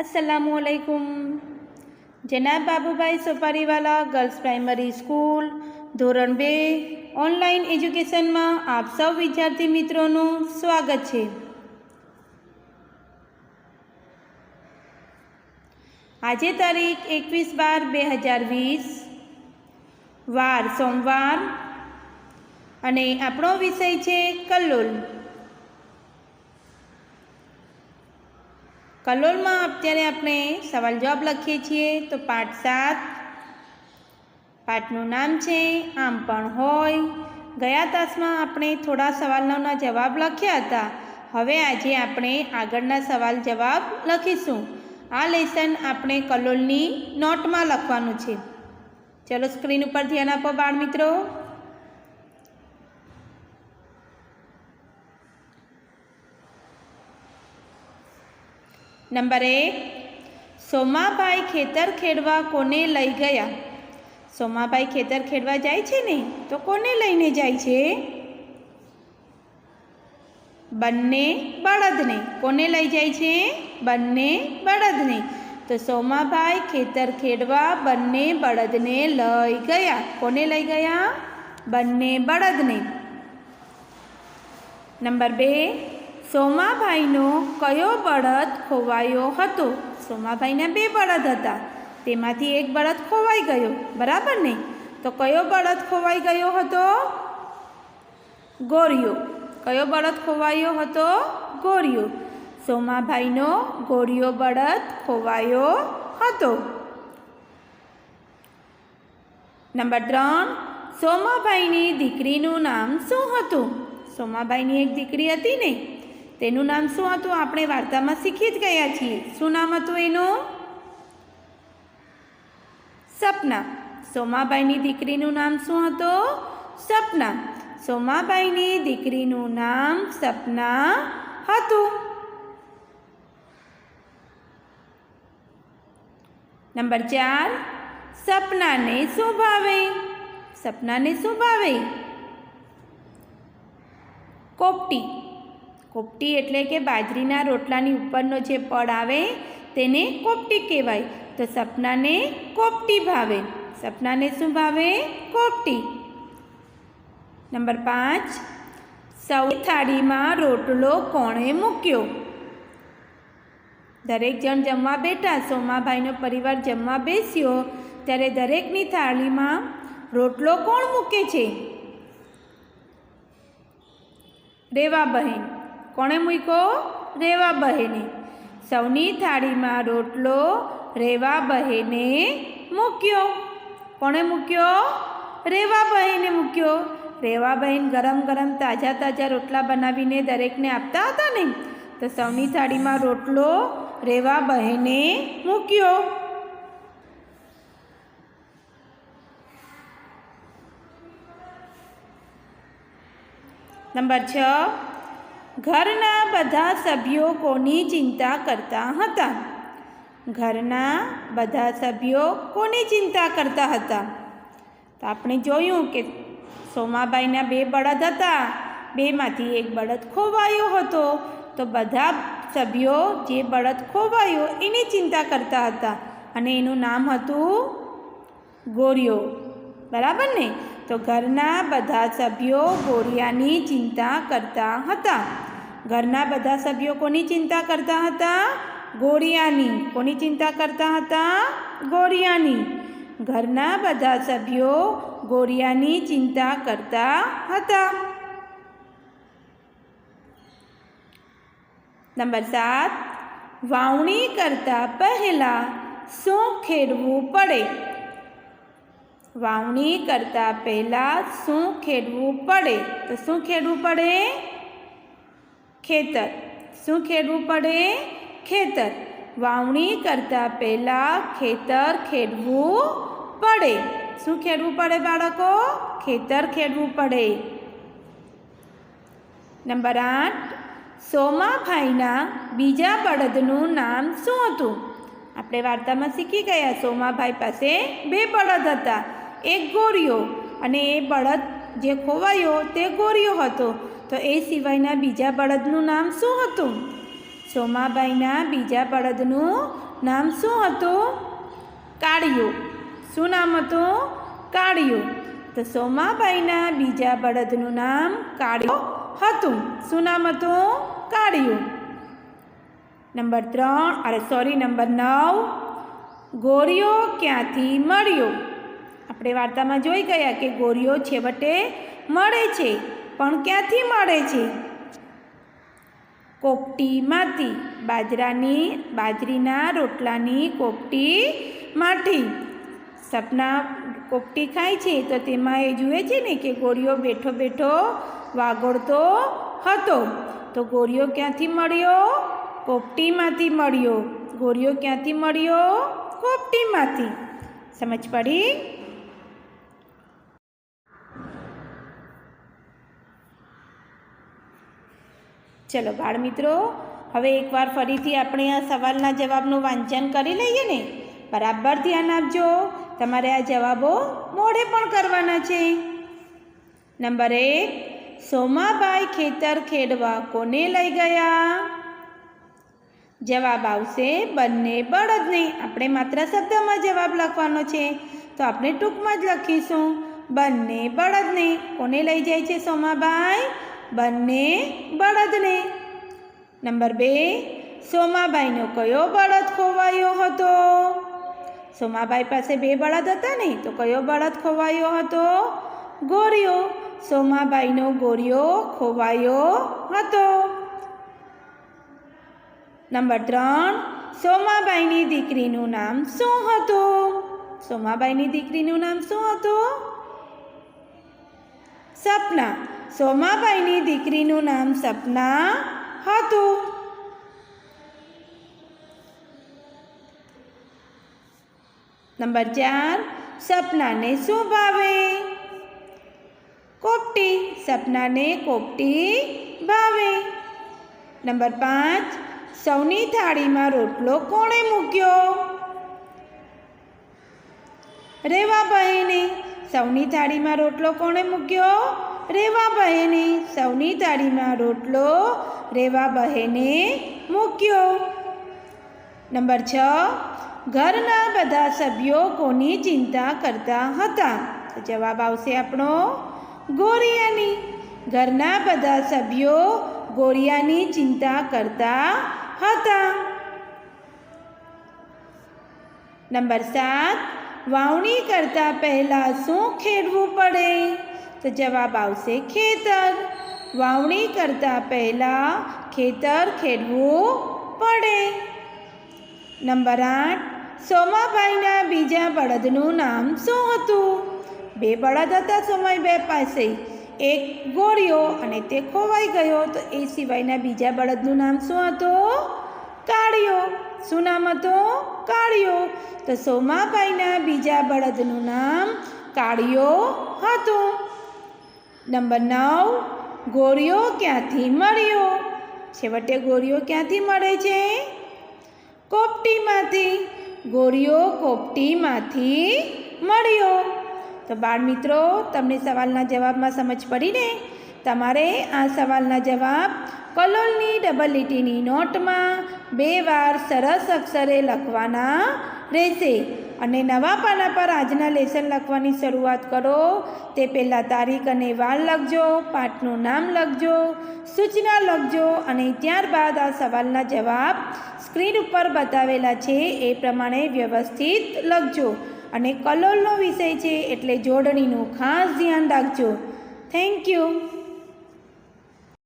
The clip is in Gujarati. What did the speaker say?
અસલામુ અલૈકુમ જનાબ Babubhai Sopariwala girls primary school ધોરણ બે ઓનલાઈન એજ્યુકેશનમાં આપ સૌ વિદ્યાર્થી મિત્રોનું સ્વાગત છે. આજે તારીખ એકવીસ બાર બે હજાર વીસ, વાર સોમવાર, અને આપણો વિષય છે કલ્લોલ. કલોલમાં અત્યારે આપણે સવાલ જવાબ લખીએ છીએ. તો પાઠ સાત. પાઠનું નામ છે, આમ પણ હોય. ગયા તાસમાં આપણે થોડા સવાલોના જવાબ લખ્યા હતા. હવે આજે આપણે આગળના સવાલ જવાબ લખીશું. આ લેસન આપણે કલોલની નોટમાં લખવાનું છે. ચલો સ્ક્રીન ઉપર ધ્યાન આપો બાળ મિત્રો નંબર એક, સોમાભાઈ ખેતર ખેડવા કોને લઈ ગયા? સોમાભાઈ ખેતર ખેડવા જાય છે ને, તો કોને લઈને જાય છે? બંને બળદને. કોને લઈ જાય છે? બંને બળદને. તો સોમાભાઈ ખેતર ખેડવા બંને બળદને લઈ ગયા. કોને લઈ ગયા? બંને બળદને. નંબર બે સોમાભાઈનો કયો બળદ ખોવાયો હતો? સોમાભાઈના બે બળદ હતા. તેમાંથી એક બળદ ખોવાઈ ગયો. બરાબર ને? તો કયો બળદ ખોવાઈ ગયો હતો? ગોરિયો કયો બળદ ખોવાયો હતો? ગોરિયો સોમાભાઈનો ગોરિયો બળદ ખોવાયો હતો. નંબર ત્રણ. સોમાભાઈની દીકરીનું નામ શું હતું? સોમાભાઈની એક દીકરી હતી ને? તેનું નામ શું હતું? આપણે વાર્તામાં શીખી જ ગયા છીએ. શું નામ હતું એનું? સપના. સોમાબાઈની દીકરીનું નામ શું હતું? સપના. સોમાબાઈની દીકરીનું નામ સપના હતું. નંબર ચાર. સપનાને શું ભાવે? સપનાને શું ભાવે? કોપટી. કોપટી એટલે કે બાજરીના રોટલાની ઉપરનો જે પડ આવે તેને કોપટી કહેવાય. તો સપનાને કોપટી ભાવે. સપનાને શું ભાવે? કોપટી. નંબર પાંચ. સૌ થાળીમાં રોટલો કોણે મૂક્યો? દરેક જણ જમવા બેઠા. સોમાભાઈનો પરિવાર જમવા બેસ્યો. ત્યારે દરેકની થાળીમાં રોટલો કોણ મૂકે છે? રેવા બહેન. કોણે મૂક્યો? રેવા બહેને સૌની થાળીમાં રોટલો રેવા બહેને મૂક્યો. કોણે મૂક્યો? રેવા બહેને મૂક્યો. રેવા બહેન ગરમ ગરમ તાજા તાજા રોટલા બનાવીને દરેકને આપતા હતા ને. તો સૌની થાળીમાં રોટલો રેવા બહેને મૂક્યો. નંબર છ. ઘરના બધા સભ્યો કોની ચિંતા કરતા હતા? ઘરના બધા સભ્યો કોની ચિંતા કરતા હતા? તો આપણે જોયું કે સોમાબાઈના બે બળદ હતા. બેમાંથી એક બળદ ખોવાયો હતો. તો બધા સભ્યો જે બળદ ખોવાયો એની ચિંતા કરતા હતા અને એનું નામ હતું ગોરિયો બરાબર ને? તો ઘરના બધા સભ્યો ગોરિયાની ચિંતા કરતા હતા. ઘરના બધા સભ્યો કોની ચિંતા કરતા હતા? ગોરિયાની. કોની ચિંતા કરતા હતા? ગોરિયાની. ઘરના બધા સભ્યો ગોરિયાની ચિંતા કરતા હતા. નંબર સાત. વાવણી કરતા પહેલાં શું ખેડવું પડે. વાવણી કરતાં પહેલાં શું ખેડવું પડે. તો શું ખેડવું પડે? ખેતર. શું ખેડવું પડે? ખેતર. વાવણી કરતાં પહેલાં ખેતર ખેડવું પડે. શું ખેડવું પડે બાળકો? ખેતર ખેડવું પડે. નંબર આઠ. સોમાભાઈના બીજા બળદનું નામ શું હતું? આપણે વાર્તામાં શીખી ગયા, સોમાભાઈ પાસે બે બળદ હતા. એક ગોરિયો અને એ બળદ જે ખોવાયો તે ગોરિયો હતો. તો એ સિવાયના બીજા બળદનું નામ શું હતું? સોમાબાઈના બીજા બળદનું નામ શું હતું? કાળિયું. શું નામ હતું? કાળિયું. તો સોમાબાઈના બીજા બળદનું નામ કાળિયું હતું. શું નામ હતું? કાળિયું. નંબર ત્રણ, અરે સોરી નંબર નવ. ગોરીઓ ક્યાંથી મળ્યો? આપણે વાર્તામાં જોઈ ગયા કે ગોરીઓ છેવટે મળે છે. પણ ક્યાંથી મળે છે? કોપટીમાંથી બાજરાની, બાજરીના રોટલાની કોપટીમાંથી. સપના કોપટી ખાય છે તો તેમાં એ જુએ છે ને કે ગોળીઓ બેઠો બેઠો વાગોળતો હતો. તો ગોળીઓ ક્યાંથી મળ્યો? કોપટીમાંથી મળ્યો. ગોળીઓ ક્યાંથી મળ્યો? કોપટીમાંથી. સમજ પડી? ચલો બાળમિત્રો, હવે એકવાર ફરીથી આપણે આ સવાલના જવાબનું વાંચન કરી લઈએ ને? બરાબર ધ્યાન આપજો. તમારે આ જવાબો મોઢે પણ કરવાના છે. નંબર એક, સોમાબાઈ ખેતર ખેડવા કોને લઈ ગયા? જવાબ આવશે બંને બળદને. આપણે માત્ર શબ્દમાં જવાબ લખવાનો છે. તો આપણે ટૂંકમાં જ લખીશું. બંને બળદને કોને લઈ જાય છે સોમાબાઈ? બંને બળદને. નંબર બે, સોમાબાઈનો કયો બળદ ખોવાયો હતો? સોમાબાઈ પાસે બે બળદ હતા ને તો કયો બળદ ખોવાયો હતો? ગોરિયો સોમાબાઈનો ગોરિયો ખોવાયો હતો. નંબર ત્રણ, સોમાબાઈની દીકરીનું નામ શું હતું? સોમાબાઈની દીકરીનું નામ શું હતું? સપના. સોમાબાઈની દીકરીનું નામ સપના હતું. નંબર ચાર, સપનાને શું ભાવે કોપટી, સપનાને કોપટી ભાવે. નંબર પાંચ, સૌની થાળીમાં રોટલો કોણે મૂક્યો? રેવા બહેને સૌની થાળીમાં રોટલો કોણે મૂક્યો? રેવા બહેને સૌની થાળીમાં રોટલો રેવા બહેને મૂક્યો. નંબર છ, ઘરના બધા સભ્યો કોની ચિંતા કરતા હતા? જવાબ આવશે આપણો ગોરિયાની. ઘરના બધા સભ્યો ગોરિયાની ચિંતા કરતા હતા. નંબર સાત વાવણી કરતાં પહેલાં શું ખેડવું પડે? તો જવાબ આવશે ખેતર. વાવણી કરતાં પહેલાં ખેતર ખેડવું પડે. નંબર આઠ. સોમાભાઈના બીજા બળદનું નામ શું હતું? બે બળદ હતા સોમાઈભાઈ પાસે. એક ગોળ્યો અને તે ખોવાઈ ગયો. તો એ સિવાયના બીજા બળદનું નામ શું હતું? કાળિયો. શું નામ હતું? કાળિયો. તો સોમાભાઈના બીજા બળદનું નામ કાળિયો હતું. નંબર નવ ગોળિયો ક્યાંથી મળ્યો? છેવટે ગોળિયો ક્યાંથી મળે છે? કોપટીમાંથી. ગોળિયો કોપટીમાંથી મળ્યો. તો બાળ મિત્રો, તમને સવાલના જવાબમાં સમજ પડી ને? તમારે આ સવાલના જવાબ કલોલની ડબલ લીટીની નોટમાં બે વાર સરસ અક્ષરે લખવાના રહેશે. અને નવા પાના પર આજના લેસન લખવાની શરૂઆત કરો. તે પહેલાં તારીખ અને વાર લખજો, પાઠનું નામ લખજો, સૂચના લખજો અને ત્યારબાદ આ સવાલના જવાબ સ્ક્રીન ઉપર બતાવેલા છે એ પ્રમાણે વ્યવસ્થિત લખજો. અને કલોલનો વિષય છે એટલે જોડણીનું ખાસ ધ્યાન રાખજો. Thank you